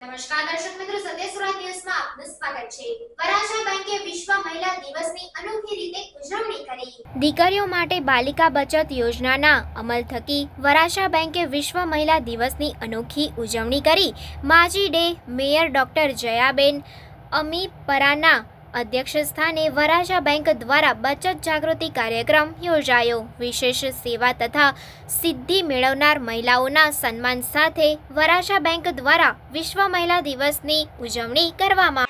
નમસ્કાર દર્શક મિત્રો સંદેશ સુરત ન્યૂઝમાં આપનું સ્વાગત છે. વરાછા બેંકે વિશ્વ મહિલા દિવસની અનોખી રીતે ઉજવણી કરી. દીકરીઓ માટે બાલિકા બચત યોજનાના અમલ થકી વરાછા બેંકે વિશ્વ મહિલા દિવસની અનોખી ઉજવણી કરી. માજી ડે મેયર ડોક્ટર જયાબેન અમી પરાના અધ્યક્ષ સ્થાને વરાછા બેંક દ્વારા બચત જાગૃતિ કાર્યક્રમ યોજાયો. વિશેષ સેવા તથા સિદ્ધિ મેળવનાર મહિલાઓના સન્માન સાથે વરાછા બેંક દ્વારા વિશ્વ મહિલા દિવસની ઉજવણી કરવામાં